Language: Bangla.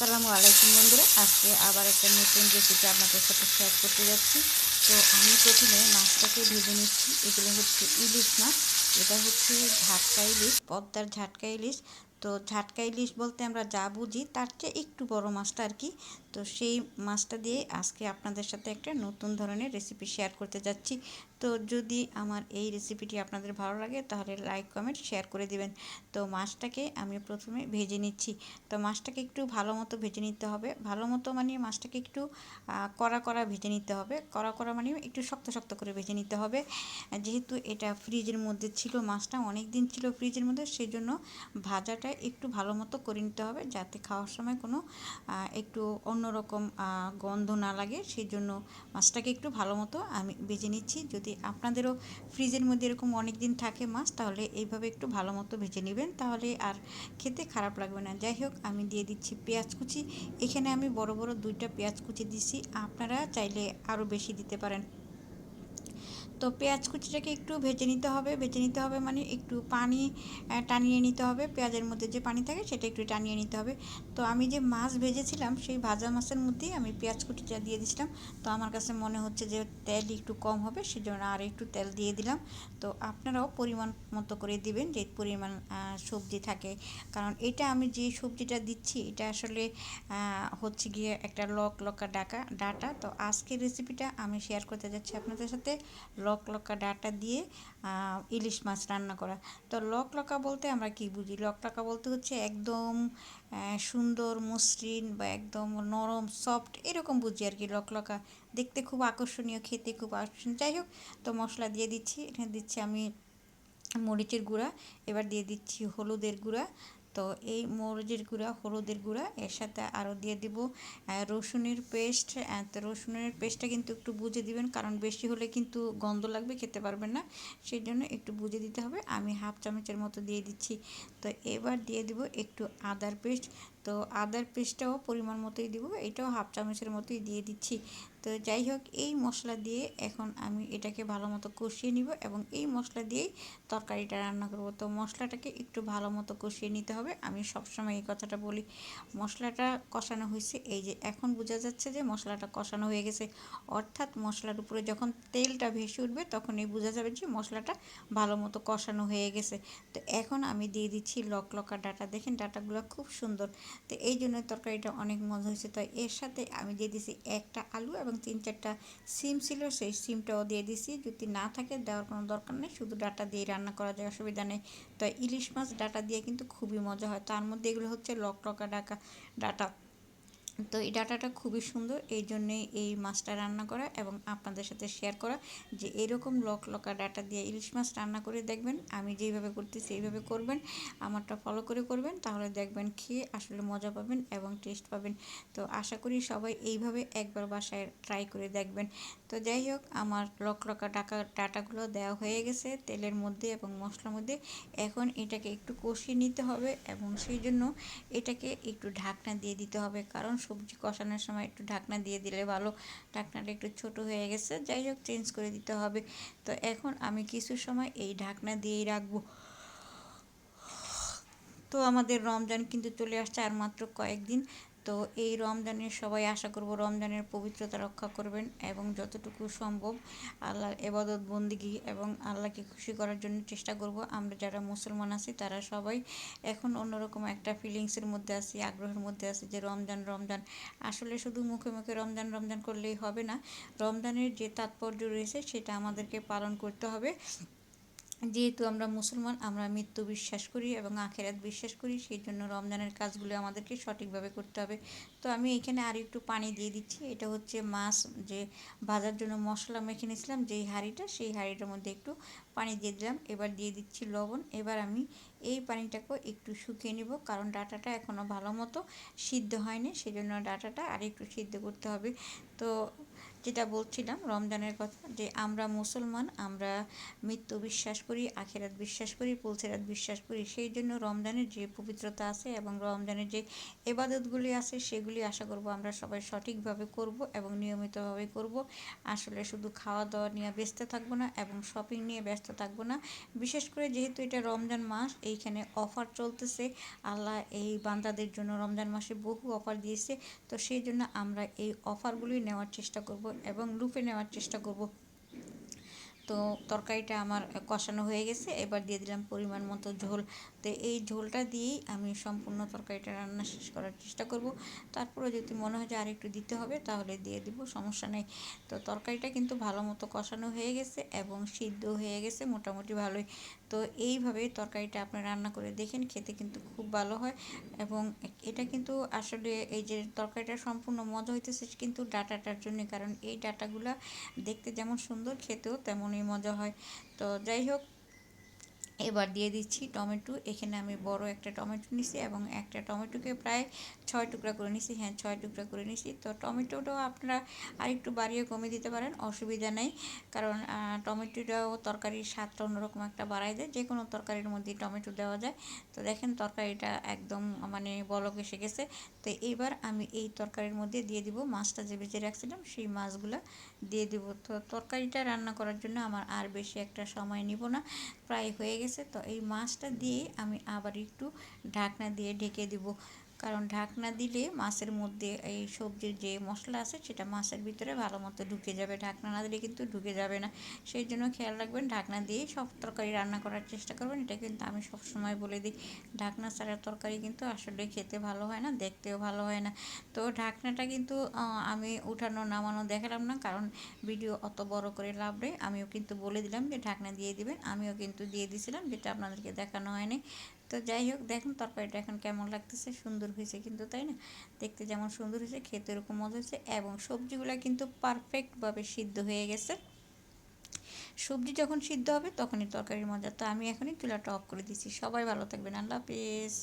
আসসালামু আলাইকুম বন্ধুরা, আজকে আবার একটা নতুন রেসিপি আপনাদের সাথে শেয়ার করতে যাচ্ছি। তো আমি প্রথমে মাছটাকে ভেজে নিচ্ছি। এগুলো হচ্ছে ইলিশ মাছ, এটা হচ্ছে ঝাটকা ইলিশ, পদ্মার ঝাটকা ইলিশ। তো ঝাটকা ইলিশ বলতে আমরা যা বুঝি তার চেয়ে একটু বড় মাছটা আর কি। তো সেই মাছটা দিয়ে আজকে আপনাদের সাথে একটা নতুন ধরনের রেসিপি শেয়ার করতে যাচ্ছি। তো যদি আমার এই রেসিপিটি আপনাদের ভালো লাগে, তাহলে লাইক কমেন্ট শেয়ার করে দিবেন। তো মাছটাকে আমি প্রথমে ভেজে নিচ্ছি। তো মাছটাকে একটু ভালো মতো ভেজে নিতে হবে। ভালো মতো মানে মাছটাকে একটু কড়া কড়া ভেজে নিতে হবে। কড়া কড়া মানে একটু শক্ত শক্ত করে ভেজে নিতে হবে। যেহেতু এটা ফ্রিজের মধ্যে ছিল মাছটা, অনেক দিন ছিল ফ্রিজের মধ্যে সেই জন্য ভাজাটা একটু ভালো মতো করে নিতে হবে যাতে খাওয়ার সময় কোনো একটু অন্যরকম গন্ধ না লাগে। সেই জন্য মাছটাকে একটু ভালো মতো আমি ভেজে নিচ্ছি। যদি আপনাদেরও ফ্রিজের মধ্যে এরকম অনেক দিন থাকে মাছ, তাহলে এইভাবে একটু ভালো মতো ভেজে নেবেন। তাহলে আর খেতে খারাপ লাগবে না। যাই হোক, আমি দিয়ে দিচ্ছি পেঁয়াজ কুচি। এখানে আমি বড় বড় দুইটা পেঁয়াজ কুচি দিছি। আপনারা চাইলে আরও বেশি দিতে পারেন। তো পেঁয়াজ কুচিটাকে একটু ভেজে নিতে হবে। ভেজে নিতে হবে মানে একটু পানি টানিয়ে নিতে হবে। পেঁয়াজের মধ্যে যে পানি থাকে সেটা একটু টানিয়ে নিতে হবে। তো আমি যে মাছ ভেজেছিলাম সেই ভাজা মাছের মধ্যেই আমি পেঁয়াজ কুচিটা দিয়ে দিয়েছিলাম তো আমার কাছে মনে হচ্ছে যে তেল একটু কম হবে সেজন্য আর একটু তেল দিয়ে দিলাম। তো আপনারাও পরিমাণ মতো করে দিবেন যে পরিমাণ সবজি থাকে। কারণ এটা আমি যে সবজিটা দিচ্ছি এটা আসলে হচ্ছে গিয়ে একটা লক লকা ডাকা, ডাটা। তো আজকের রেসিপিটা আমি শেয়ার করতে যাচ্ছি আপনাদের সাথে। লক লকা ডাটা দিয়ে ইলিশ মাছ রান্না করা। তো লক লকা বলতে আমরা কি বুঝি? লক লকা বলতে হচ্ছে একদম সুন্দর, মসৃণ বা একদম নরম সফট এরকম বুঝি আর কি লক লকা। দেখতে খুব আকর্ষণীয়, খেতে খুব আকর্ষণীয়। যাই হোক, তো মশলা দিয়ে দিচ্ছি। এখানে দিচ্ছি আমি মরিচের গুঁড়া, এবার দিয়ে দিচ্ছি হলুদের গুঁড়া তো এই মরিচের গুঁড়া, হলুদের গুঁড়া এর সাথে আরও দিয়ে দিব রসুনের পেস্ট। তো রসুনের পেস্টটা কিন্তু একটু বুঝে দিবেন, কারণ বেশি হলে কিন্তু গন্ধ লাগবে, খেতে পারবেন না। সেই জন্য একটু বুঝে দিতে হবে। আমি হাফ চামচের মতো দিয়ে দিচ্ছি। তো এবার দিয়ে দিব একটু আদার পেস্ট। তো আদার পেস্টটাও পরিমাণ মতোই দিব, এটাও হাফ চামচের মতোই দিয়ে দিচ্ছি। তো যাই হোক, এই মশলা দিয়ে এখন আমি এটাকে ভালো মতো কষিয়ে নিব এবং এই মশলা দিয়েই তরকারিটা রান্না করব। তো মশলাটাকে একটু ভালো মতো কষিয়ে নিতে হবে। আমি সবসময় এই কথাটা বলি, মশলাটা কষানো হয়েছে, এই যে এখন বোঝা যাচ্ছে যে মশলাটা কষানো হয়ে গেছে। অর্থাৎ মশলার উপরে যখন তেলটা ভেসে উঠবে তখন এই বোঝা যাবে যে মশলাটা ভালো মতো কষানো হয়ে গেছে। তো এখন আমি দিয়ে দিচ্ছি লক লকা ডাটা। দেখেন ডাটাগুলো খুব সুন্দর। তো এই জন্য তরকারিটা অনেক মজা হয়েছে। তো এর সাথে আমি দিয়ে দিছি একটা আলু এবং তিন চারটা সিম ছিল, সেই সিমটাও দিয়ে দিছি। যদি না থাকে দেওয়ার কোনো দরকার নেই, শুধু ডাটা দিয়ে রান্না করা যায়, অসুবিধা নেই। তো ইলিশ মাছ ডাটা দিয়ে কিন্তু খুবই মজা হয়। তার মধ্যে এগুলো হচ্ছে লক লকা ডাকা ডাটা। তো এই ডাটাটা খুবই সুন্দর। এই জন্যে এই মাছটা রান্না করা এবং আপনাদের সাথে শেয়ার করা যে এরকম লক লকা ডাটা দিয়ে ইলিশ মাছ রান্না করে দেখবেন, আমি যেইভাবে করতেছি এইভাবে করবেন, আমারটা ফলো করে করবেন, তাহলে দেখবেন খেয়ে আসলে মজা পাবেন এবং টেস্ট পাবেন। তো আশা করি সবাই এইভাবে একবার বাসায় ট্রাই করে দেখবেন। তো যাই হোক, আমার লক লকা ডাকা, ডাটাগুলো দেওয়া হয়ে গেছে তেলের মধ্যে এবং মশলার মধ্যে। এখন এটাকে একটু কষিয়ে নিতে হবে এবং সেই জন্য এটাকে একটু ঢাকনা দিয়ে দিতে হবে, কারণ সবজি কষানোর সময় একটু ঢাকনা দিয়ে দিলে ভালো। ঢাকনাটা একটু ছোট হয়ে গেছে, যাই হোক চেঞ্জ করে দিতে হবে। তো এখন আমি কিছু সময় এই ঢাকনা দিয়েই রাখব। তো আমাদের রমজান কিন্তু চলে আসছে আর মাত্র কয়েকদিন। তো এই রমজানের সবাই আশা করব রমজানের পবিত্রতা রক্ষা করবেন এবং যতটুকু সম্ভব আল্লাহর এবাদত, বন্দিগি এবং আল্লাহকে খুশি করার জন্য চেষ্টা করব। আমরা যারা মুসলমান আছি, তারা সবাই এখন অন্যরকম একটা ফিলিংসের মধ্যে আছি, আগ্রহের মধ্যে আছি যে রমজান রমজান। আসলে শুধু মুখে মুখে রমজান রমজান করলেই হবে না। রমজানের যে তাৎপর্য রয়েছে, সেটা আমাদেরকে পালন করতে হবে। যেহেতু আমরা মুসলমান, আমরা মৃত্যু বিশ্বাস করি এবং আখেরাত বিশ্বাস করি, সেই জন্য রমজানের কাজগুলো আমাদেরকে সঠিকভাবে করতে হবে। তো আমি এখানে আর একটু পানি দিয়ে দিচ্ছি। এটা হচ্ছে মাছ যে ভাজার জন্য মশলা মেখে নিয়েছিলাম, যেই হাঁড়িটা, সেই হাঁড়িটার মধ্যে একটু পানি দিয়ে দিলাম। এবার দিয়ে দিচ্ছি লবণ। এবার আমি এই পানিটাকেও একটু শুকিয়ে নিব, কারণ ডাটাটা এখনও ভালো মতো সিদ্ধ হয়নি সেই জন্য ডাটাটা আর একটু সিদ্ধ করতে হবে। তো যেটা বলছিলাম রমজানের কথা, যে আমরা মুসলমান, আমরা মৃত্যু বিশ্বাস করি, আখেরাত বিশ্বাস করি, পুলসেরাত বিশ্বাস করি, সেই জন্য রমজানের যে পবিত্রতা আছে এবং রমজানের যে এবাদতগুলি আছে, সেগুলি আশা করব আমরা সবাই সঠিকভাবে করব এবং নিয়মিতভাবে করব। আসলে শুধু খাওয়া দাওয়া নিয়ে ব্যস্ত থাকব না এবং শপিং নিয়ে ব্যস্ত থাকব না। বিশেষ করে যেহেতু এটা রমজান মাস, এইখানে অফার চলতেছে। আল্লাহ এই বান্দাদের জন্য রমজান মাসে বহু অফার দিয়েছে। তো সেই জন্য আমরা এই অফারগুলি নেওয়ার চেষ্টা করব এবং লুপে নেওয়ার চেষ্টা করব। তো তরকারিটা আমার কষানো হয়ে গেছে, এবার দিয়ে দিলাম পরিমাণ মতো ঝোল। তো এই ঝোলটা দিয়েই আমি সম্পূর্ণ তরকারিটা রান্না শেষ করার চেষ্টা করব। তারপরে যদি মনে হয় যে আরেকটু দিতে হবে, তাহলে দিয়ে দিব, সমস্যা নেই। তো তরকারিটা কিন্তু ভালো মতো কষানো হয়ে গেছে এবং সিদ্ধ হয়ে গেছে, মোটামুটি ভালোই। তো এইভাবে তরকারিটা আপনি রান্না করে দেখেন, খেতে কিন্তু খুব ভালো হয়। এবং এটা কিন্তু আসলে এই যে তরকারিটা সম্পূর্ণ মজা হইতেছে কিন্তু ডাটাটার জন্য, কারণ এই ডাটাগুলা দেখতে যেমন সুন্দর, খেতেও তেমনই মজা হয়। তো যাই হোক এবার দিয়ে দিচ্ছি টমেটো। এখানে আমি বড় একটা টমেটো নিছি এবং একটা টমেটোকে প্রায় ছয় টুকরা করে নিছি হ্যাঁ ছয় টুকরা করে নিছি তো টমেটোটাও আপনারা আরেকটু বাড়িয়ে কমিয়ে দিতে পারেন, অসুবিধা নেই। কারণ টমেটোটাও তরকারির স্বাদটা অন্যরকম একটা বাড়াই দেয়। যে কোনো তরকারির মধ্যে টমেটো দেওয়া যায়। তো দেখেন তরকারিটা একদম মানে বলক এসে গেছে। তো এবার আমি এই তরকারির মধ্যে দিয়ে দিব মাছটা যে বেঁচে রাখছিলাম, সেই মাছগুলো দিয়ে দিব। তো তরকারিটা রান্না করার জন্য আমার আর বেশি একটা সময় নিব না। প্রায় হয়ে গেছে গেছে তো এই মাছটা দিয়ে আমি আবার একটু ঢাকনা দিয়ে ঢেকে দিব। কারণ ঢাকনা দিলে মাছের মধ্যে এই সবজির যে মশলা আছে, সেটা মাছের ভিতরে ভালো মতো ঢুকে যাবে। ঢাকনা না দিলে কিন্তু ঢুকে যাবে না। সেই জন্য খেয়াল রাখবেন, ঢাকনা দিয়েই সব তরকারি রান্না করার চেষ্টা করবেন। এটা কিন্তু আমি সব সময় বলে দিই, ঢাকনা ছাড়া তরকারি কিন্তু আসলে খেতে ভালো হয় না, দেখতেও ভালো হয় না। তো ঢাকনাটা কিন্তু আমি উঠানো নামানো দেখালাম না, কারণ ভিডিও অত বড় করে লাভ নেই। আমিও কিন্তু বলে দিলাম যে ঢাকনা দিয়ে দিবেন, আমিও কিন্তু দিয়ে দিয়েছিলাম যেটা আপনাদেরকে দেখানো হয়নি। তো যাই হোক, দেখুন তরকারিটা এখন কেমন লাগতেছে, সুন্দর হয়েছে কিন্তু, তাই না? দেখতে যেমন সুন্দর হয়েছে খেতে ওরকম মজা হয়েছে এবং সবজিগুলো কিন্তু পারফেক্টভাবে সিদ্ধ হয়ে গেছে। সবজি যখন সিদ্ধ হবে তখনই তরকারির মজা। তো আমি এখনই চুলাটা অফ করে দিচ্ছি সবাই ভালো থাকবেন। আল্লাহ হাফিজ।